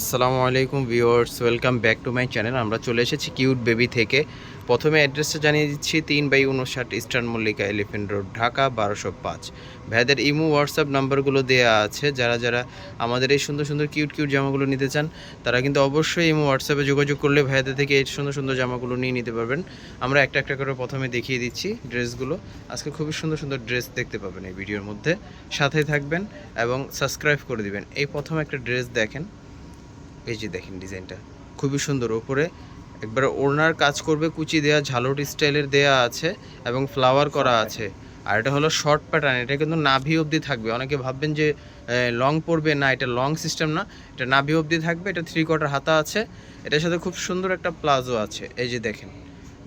আসসালামু আলাইকুম viewers, welcome back to my channel. আমরা চলে এসেছি কিউট বেবি থেকে। প্রথমে অ্যাড্রেসটা জানিয়ে দিচ্ছি, তিন বাই উনষাট eastern Mallika elephant road, Dhaka, বারোশো পাঁচ। ভাইদের ইমো, হোয়াটসঅ্যাপ নাম্বারগুলো দেওয়া আছে। যারা যারা আমাদের এই সুন্দর সুন্দর কিউট কিউট জামাগুলো নিতে চান, তারা কিন্তু অবশ্যই ইমো, হোয়াটসঅ্যাপে যোগাযোগ করলে ভাইদের থেকে এই সুন্দর সুন্দর জামাগুলো নিয়ে নিতে পারবেন। আমরা একটা একটা করে প্রথমে দেখিয়ে দিচ্ছি ড্রেসগুলো। আজকে খুবই সুন্দর সুন্দর ড্রেস দেখতে পাবেন এই ভিডিওর মধ্যে। সাথে থাকবেন এবং সাবস্ক্রাইব করে দিবেন। এই প্রথম একটা ড্রেস দেখেন। এই যে দেখেন ডিজাইনটা খুবই সুন্দর। ওপরে একবার ওড়নার কাজ করবে কুচি দেয়া ঝালট স্টাইলের দেয়া আছে এবং ফ্লাওয়ার করা আছে। আর এটা হলো শর্ট প্যাটার্ন এটা কিন্তু নাভি অবধি থাকবে। অনেকে ভাববেন যে লং পড়বে না এটা লং সিস্টেম না। এটা নাভি অবধি থাকবে এটা থ্রি কোয়ার্টার হাতা আছে। এটার সাথে খুব সুন্দর একটা প্লাজো আছে। এই যে দেখেন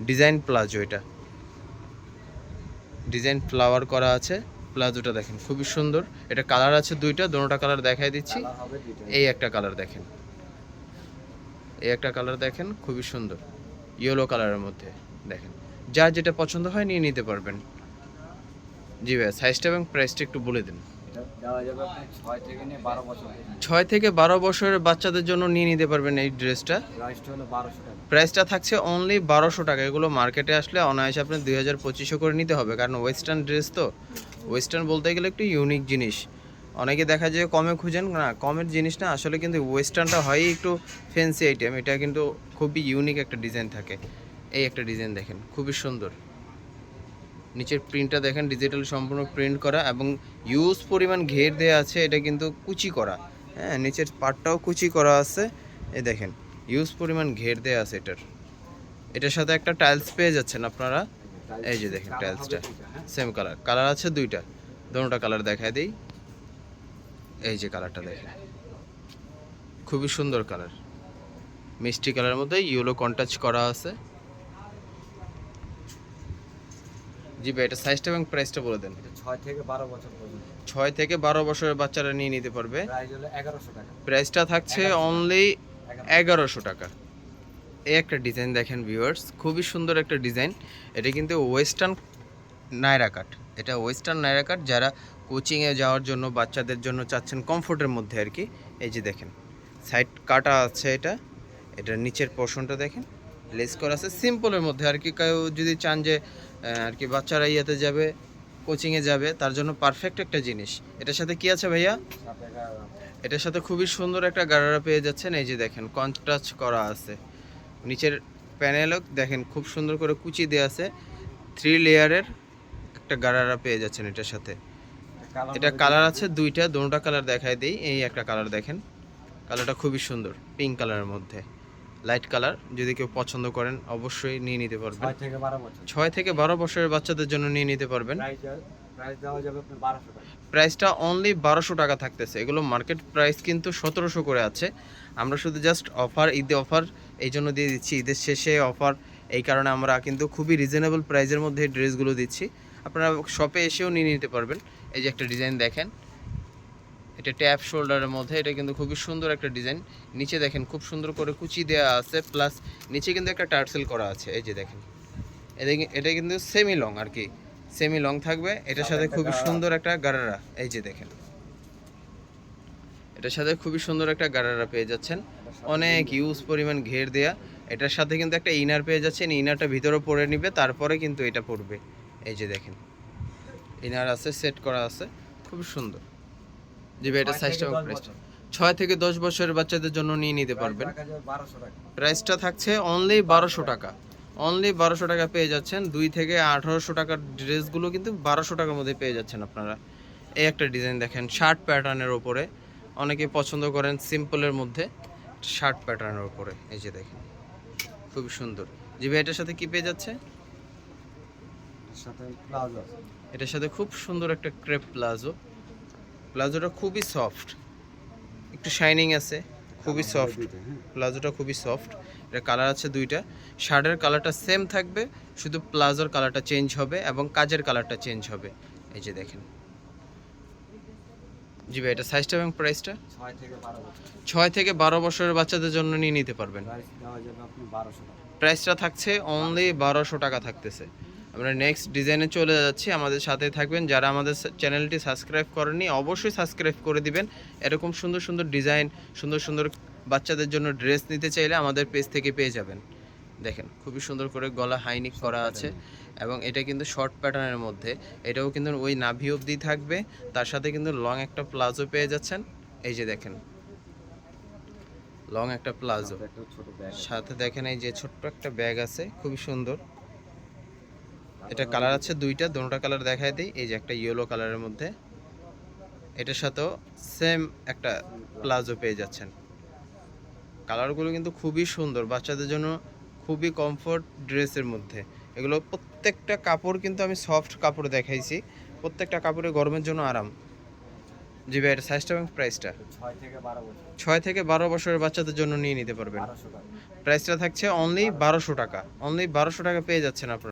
ডিজাইন প্লাজো এটা। ডিজাইন ফ্লাওয়ার করা আছে প্লাজোটা দেখেন খুবই সুন্দর। এটা কালার আছে দুইটা দোনোটা কালার দেখাই দিচ্ছি। এই একটা কালার দেখেন। এই একটা কালার দেখেন খুবই সুন্দর। ইয়েলো কালারের মধ্যে দেখেন। যার যেটা পছন্দ হয় নিয়ে নিতে পারবেন। জি ভাই সাইজটা এবং প্রাইসটা একটু বলে দিন। ছয় থেকে বারো বছরের বাচ্চাদের জন্য নিয়ে নিতে পারবেন এই ড্রেসটা প্রাইসটা থাকছে অনলি বারোশো টাকা। এগুলো মার্কেটে আসলে অনায়াসে আপনার দুই হাজার পঁচিশশো করে নিতে হবে। কারণ ওয়েস্টার্ন ড্রেস তো ওয়েস্টার্ন বলতে গেলে একটু ইউনিক জিনিস। অনেকে দেখা যায় কমে খুঁজেন, না, কমের জিনিস না আসলে কিন্তু ওয়েস্টার্নটা হয় একটু ফ্যান্সি আইটেম এটা কিন্তু খুবই ইউনিক একটা ডিজাইন থাকে। এই একটা ডিজাইন দেখেন, খুবই সুন্দর। নিচের প্রিন্টটা দেখেন ডিজিটাল সম্পূর্ণ প্রিন্ট করা এবং ইউজ পরিমাণ ঘের দেওয়া আছে, এটা কিন্তু কুচি করা। হ্যাঁ নিচের পাটটাও কুচি করা আছে। এই দেখেন ইউজ পরিমাণ ঘের দেওয়া আছে এটার। এটার সাথে একটা টাইলস পেয়ে যাচ্ছেন আপনারা। এই যে দেখেন টাইলসটা সেম কালার কালার আছে দুইটা। দোনোটা কালার দেখায় দিই। এই যে কালারটা দেখেন। খুবই সুন্দর কালার। মিষ্টি কালারের মধ্যে ইয়েলো কন্টাচ করা আছে। জি ভাই এটা সাইজটা এবং প্রাইসটা বলে দেন। ছয় থেকে বারো বছর পর্যন্ত। ছয় থেকে বারো বছরের বাচ্চারা নিয়ে নিতে পারবে। প্রাইসটা থাকছে অনলি এগারোশো। টাকা। এই একটা ডিজাইন দেখেন ভিউয়ার্স খুবই সুন্দর একটা ডিজাইন। এটা কিন্তু ওয়েস্টার্ন নায়রা কাট। এটা ওয়েস্টার্ন নায়রা কাট যারা কোচিংয়ে যাওয়ার জন্য বাচ্চাদের জন্য চাচ্ছেন কমফোর্টের মধ্যে আর কি। এই যে দেখেন, সাইড কাটা আছে এটা এটার নিচের পোর্শনটা দেখেন, লেস করা আছে। সিম্পলের মধ্যে আর কি, কেউ যদি চান যে আর কি বাচ্চারা ইয়েতে যাবে কোচিংয়ে যাবে, তার জন্য পারফেক্ট একটা জিনিস। এটার সাথে কি আছে ভাইয়া? এটার সাথে খুবই সুন্দর একটা গারারা পেয়ে যাচ্ছেন। এই যে দেখেন কন্ট্রাস্ট করা আছে। নিচের প্যানেলও দেখেন, খুব সুন্দর করে কুচি দেওয়া আছে। থ্রি লেয়ারের একটা গারারা পেয়ে যাচ্ছেন এটার সাথে। এটা কালার আছে। দুইটা দুটোটা কালার দেখাই দিই। এই একটা কালার দেখেন। কালারটা খুবই সুন্দর পিঙ্ক কালারের মধ্যে। লাইট কালার যদি কেউ পছন্দ করেন অবশ্যই নিয়ে নিতে পারবেন। ছয় থেকে বারো বছরের বাচ্চাদের জন্য নিয়ে নিতে পারবেন। প্রাইসটা অনলি বারোশো টাকা থাকতেছে। এগুলো মার্কেট প্রাইস কিন্তু সতেরোশো করে আছে। আমরা শুধু জাস্ট অফার ঈদে অফার এই জন্য দিয়ে দিচ্ছি। ঈদের শেষে অফার এই কারণে আমরা কিন্তু খুবই রিজনেবল প্রাইসের মধ্যে এই ড্রেসগুলো দিচ্ছি। আপনারা শপে এসেও নিয়ে নিতে পারবেন। এই যে একটা ডিজাইন দেখেন। এটা ট্যাপ শোল্ডারের মধ্যে এটা কিন্তু খুবই সুন্দর একটা ডিজাইন নিচে দেখেন খুব সুন্দর করে কুচি দেওয়া আছে প্লাস নিচে কিন্তু একটা টার্সেল করা আছে। এই যে দেখেন। এটা কিন্তু সেমি লং আর কি। সেমি লং থাকবে। এটার সাথে খুবই সুন্দর একটা গারারা এই যে দেখেন। এটার সাথে খুবই সুন্দর একটা গারারা পেয়ে যাচ্ছেন। অনেক ইউজ পরিমাণ ঘের দেয়া। এটার সাথে কিন্তু একটা ইনার পেয়ে যাচ্ছেন। ইনারটা ভিতরে পরে নিবে তারপরে কিন্তু এটা পড়বে এই যে দেখেন। ইনার আছে সেট করা আছে। খুব সুন্দর। জি ভাই এটা সাইজটা প্রাইসটা ছয় থেকে দশ বছরের বাচ্চাদের জন্য নিয়ে নিতে পারবেন। প্রাইসটা থাকছে অনলি বারোশো টাকা। অনলি বারোশো টাকা পেয়ে যাচ্ছেন। দুই থেকে আঠারোশো টাকার ড্রেসগুলো কিন্তু বারোশো টাকার মধ্যে পেয়ে যাচ্ছেন আপনারা। এই একটা ডিজাইন দেখেন শার্ট প্যাটার্নের ওপরে অনেকে পছন্দ করেন সিম্পলের মধ্যে শার্ট প্যাটার্নের ওপরে এই যে দেখেন খুবই সুন্দর। জি ভাই এটার সাথে কি পেয়ে যাচ্ছে? সাথে প্লাজো এটার সাথে খুব সুন্দর একটা ক্রেপ প্লাজো। প্লাজোটা খুবই সফট। একটু শাইনিং আছে খুবই সফট। হ্যাঁ। প্লাজোটা খুবই সফট। এটা কালার আছে দুইটা। শার্টের কালারটা সেম থাকবে শুধু প্লাজোর কালারটা চেঞ্জ হবে এবং কাজের কালারটা চেঞ্জ হবে। এই যে দেখেন। জি ভাই এটা সাইজটা এবং প্রাইসটা? ছয় থেকে বারো বছরের। বাচ্চাদের জন্য নিয়ে নিতে পারবেন। প্রাইসটা থাকছে অনলি বারোশো টাকা থাকতেছে। আমরা নেক্সট ডিজাইনে চলে যাচ্ছি। আমাদের সাথে থাকবেন যারা আমাদের চ্যানেলটি সাবস্ক্রাইব করেননি অবশ্যই সাবস্ক্রাইব করে দিবেন। এরকম সুন্দর সুন্দর ডিজাইন সুন্দর সুন্দর বাচ্চাদের জন্য ড্রেস নিতে চাইলে আমাদের পেজ থেকে পেয়ে যাবেন। দেখেন খুবই সুন্দর করে গলা হাইনিক করা আছে এবং এটা কিন্তু শর্ট প্যাটার্নের মধ্যে। এটাও কিন্তু ওই নাভি অবধি থাকবে। তার সাথে কিন্তু লং একটা প্লাজো পেয়ে যাচ্ছেন। এই যে দেখেন। লং একটা প্লাজো সাথে দেখেন এই যে ছোট্ট একটা ব্যাগ আছে। খুবই সুন্দর। এটা কালার আছে দুইটা দুটোটা কালার দেখায় দিই। এই যে একটা ইয়েলো কালারের মধ্যে। এটার সাথেও সেম একটা প্লাজো পেয়ে যাচ্ছেন। কালারগুলো কিন্তু খুবই সুন্দর বাচ্চাদের জন্য খুবই কমফোর্ট ড্রেসের মধ্যে। এগুলো প্রত্যেকটা কাপড় কিন্তু আমি সফট কাপড় দেখাইছি। প্রত্যেকটা কাপড়ে গরমের জন্য আরাম। জি ভাই এটা সাইজটা এবং প্রাইসটা ছয় থেকে বারো বছর। ছয় থেকে বারো বছরের বাচ্চাদের জন্য নিয়ে নিতে পারবেন। প্রাইসটা থাকছে অনলি বারোশো টাকা। অনলি বারোশো টাকা পেয়ে যাচ্ছেন আপনারা।